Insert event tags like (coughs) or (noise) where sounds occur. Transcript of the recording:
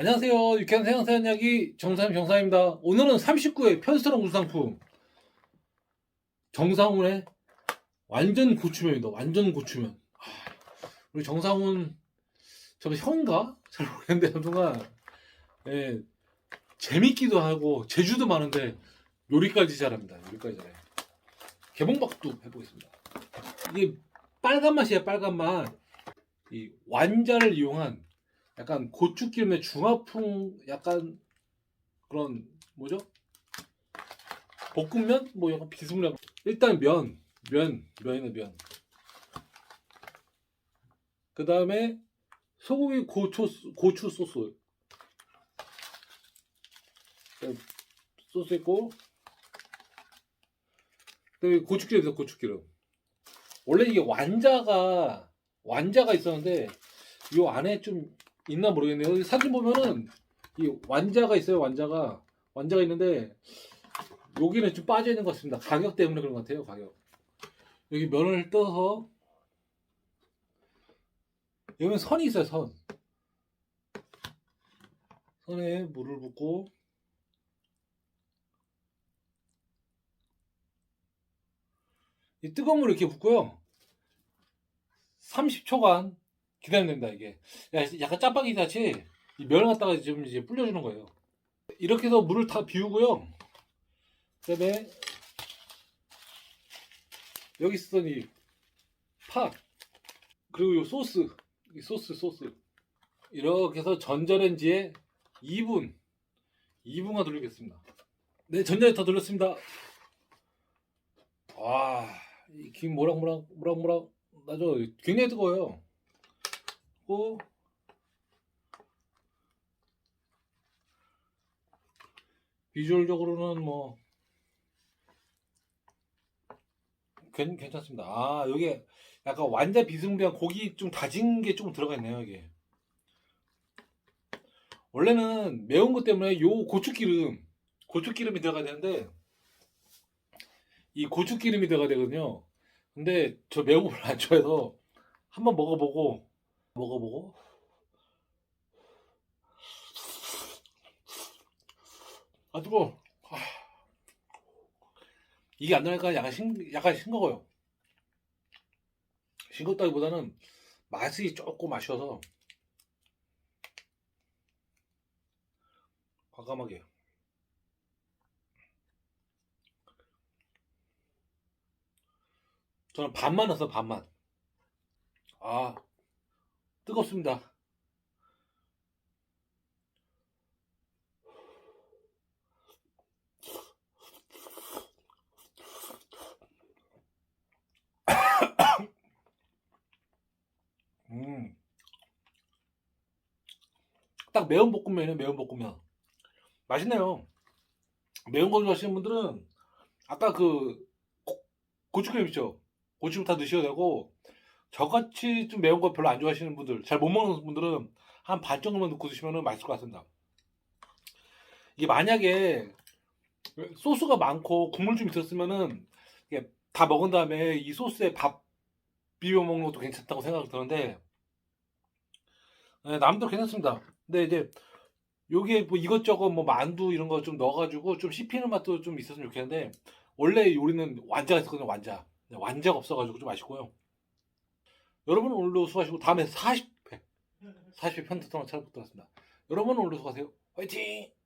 안녕하세요. 유쾌한 세상 사연 이야기 정사임 정사입니다. 오늘은 39회 편스러운 우상품 정상훈의 완전 고추면입니다. 완전 고추면. 아, 우리 정상훈 저 형가? 잘 모르겠는데 아무튼간 예, 재밌기도 하고 재주도 많은데 요리까지 잘합니다. 요리까지 잘해요. 개봉박도 해보겠습니다. 이게 빨간 맛이에요. 빨간 맛. 이 완자를 이용한 약간 고추기름의 중화풍 약간 그런 뭐죠? 볶음면 뭐 약간 비스무리한 일단 면, 면, 면이네 면. 그 다음에 소고기 고추 고추 소스. 네, 소스 있고 그다음에 고추기름 있어 고추기름. 원래 이게 완자가 완자가 있었는데 이 안에 좀 있나 모르겠네요. 여기 사진 보면은 이 완자가 있어요. 완자가 완자가 있는데 여기는 좀 빠져 있는 것 같습니다. 가격 때문에 그런 것 같아요. 가격. 여기 면을 떠서 여기는 선이 있어요. 선. 선에 물을 붓고 이 뜨거운 물을 이렇게 붓고요. 30초간 됩니다, 이게. 야, 약간 짜파게티 같이 이 면을 갖다가 지금 이제 불려주는 거예요. 이렇게 해서 물을 다 비우고요. 그 다음에 여기 있었던 이 파, 그리고 이 소스, 이 소스, 소스. 이렇게 해서 전자레인지에 2분, 2분간 돌리겠습니다. 네, 전자레인지 다 돌렸습니다. 와, 이김 모락모락, 모락모락 나죠? 굉장히 뜨거워요. 고 비주얼적으로는 뭐 괜, 괜찮습니다. 아 여기 약간 완자 비스무리한 고기 좀 다진 게 조금 들어가 있네요 이게. 원래는 매운 것 때문에 요 고추기름 고추기름이 들어가야 되는데 이 고추기름이 들어가야 되거든요. 근데 저 매운 거 별로 안 좋아해서 한번 먹어보고 먹어보고. 아 뜨거 아. 이게 안 나니까 약간 싱 약간 싱거워요. 싱겁다기보다는 맛이 조금 아쉬워서 과감하게. 저는 반만 넣어서 반만. 아 뜨겁습니다. (coughs) 음. 딱 매운 볶음면이에요, 매운 볶음면. 맛있네요. 매운 거 좋아하시는 분들은 아까 그 고- 고추기름 있죠? 고추기름 다 넣으셔야 되고 저같이 좀 매운 거 별로 안 좋아하시는 분들, 잘 못 먹는 분들은 한 반 정도만 넣고 드시면 맛있을 것 같습니다. 이게 만약에 소스가 많고 국물 좀 있었으면은 다 먹은 다음에 이 소스에 밥 비벼 먹는 것도 괜찮다고 생각이 드는데 네, 남도 괜찮습니다. 근데 이제 여기에 뭐 이것저것 뭐 만두 이런 거 좀 넣어가지고 좀 씹히는 맛도 좀 있었으면 좋겠는데 원래 요리는 완자가 있었거든요. 완자. 완자가 없어가지고 좀 아쉽고요. 여러분 오늘도 수고하시고 다음에 40회 40회 편집동안 찾아뵙도록 하겠습니다. 여러분 오늘도 수고하세요. 화이팅!